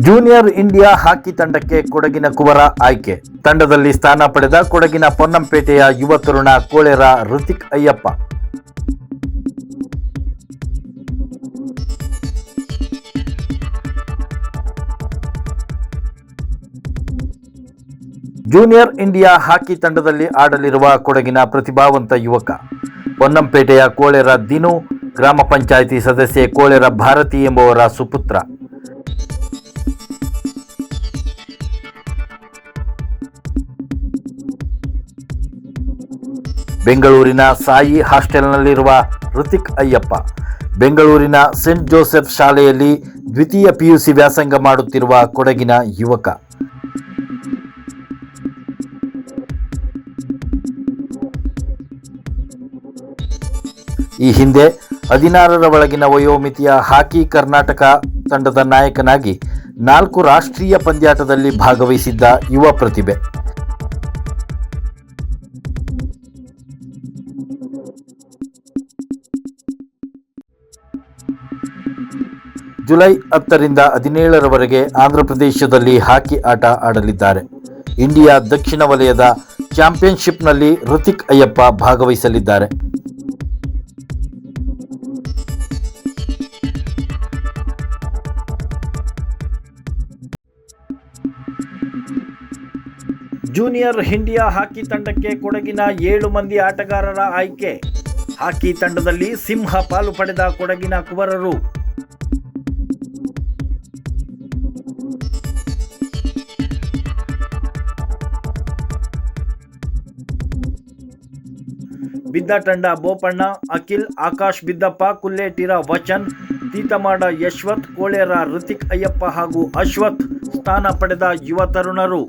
Junior India ಹಾಕಿ ತಂಡಕ್ಕೆ ಕೊಡಗಿನ ಕುವರ ಆಯ್ಕೆ. ತಂಡದಲ್ಲಿ ಸ್ಥಾನ ಪಡೆದ ಕೊಡಗಿನ ಪೊನ್ನಂಪೇಟೆಯ ಯುವ ತರುಣ Kolera Rithik Ayyappa. Junior India hockey ತಂಡದಲ್ಲಿ ಆಡಲಿರುವ ಕೊಡಗಿನ ಪ್ರತಿಭಾವಂತ ಯುವಕ. ಪೊನ್ನಂಪೇಟೆಯ ಕೋಳೆರ ದಿನು, ಗ್ರಾಮ ಪಂಚಾಯಿತಿ ಸದಸ್ಯೆ ಕೋಳೆರ ಭಾರತಿ ಎಂಬುವರ ಸುಪುತ್ರ. ಬೆಂಗಳೂರಿನ ಸಾಯಿ ಹಾಸ್ಟೆಲ್ನಲ್ಲಿರುವ ಋತಿಕ್ ಅಯ್ಯಪ್ಪ. ಬೆಂಗಳೂರಿನ ಸೆಂಟ್ ಜೋಸೆಫ್ ಶಾಲೆಯಲ್ಲಿ ದ್ವಿತೀಯ ಪಿಯುಸಿ ವ್ಯಾಸಂಗ ಮಾಡುತ್ತಿರುವ ಕೊಡಗಿನ ಯುವಕ. ಈ ಹಿಂದೆ ಹದಿನಾರರ ಒಳಗಿನ ವಯೋಮಿತಿಯ ಹಾಕಿ ಕರ್ನಾಟಕ ತಂಡದ ನಾಯಕನಾಗಿ ನಾಲ್ಕು ರಾಷ್ಟ್ರೀಯ ಪಂದ್ಯಾಟದಲ್ಲಿ ಭಾಗವಹಿಸಿದ್ದ ಯುವ ಪ್ರತಿಭೆ. ಜುಲೈ ಹತ್ತರಿಂದ ಹದಿನೇಳರವರೆಗೆ ಆಂಧ್ರಪ್ರದೇಶದಲ್ಲಿ ಹಾಕಿ ಆಟ ಆಡಲಿದ್ದಾರೆ. ಇಂಡಿಯಾ ದಕ್ಷಿಣ ವಲಯದ ಚಾಂಪಿಯನ್ಶಿಪ್ನಲ್ಲಿ ಋತಿಕ್ ಅಯ್ಯಪ್ಪ ಭಾಗವಹಿಸಲಿದ್ದಾರೆ. ಜೂನಿಯರ್ ಇಂಡಿಯಾ ಹಾಕಿ ತಂಡಕ್ಕೆ ಕೊಡಗಿನ ಏಳು ಮಂದಿ ಆಟಗಾರರ ಆಯ್ಕೆ. ಹಾಕಿ ತಂಡದಲ್ಲಿ ಸಿಂಹ ಪಾಲು ಪಡೆದ ಕೊಡಗಿನ ಕುವರರು ಬಿದ್ದ ತಂಡ ಬೋಪಣ್ಣ, ಅಖಿಲ್, ಆಕಾಶ್, ಬಿದ್ದಪ್ಪ, ಕುಲ್ಲೇಟಿರ, ವಚನ್, ತೀತಮಾಡ ಯಶ್ವತ್ ಕೋಳೇರ ಋತಿಕ್ ಅಯ್ಯಪ್ಪ ಹಾಗೂ ಅಶ್ವಥ್ ಸ್ಥಾನ ಪಡೆದ ಯುವ ತರುಣರು.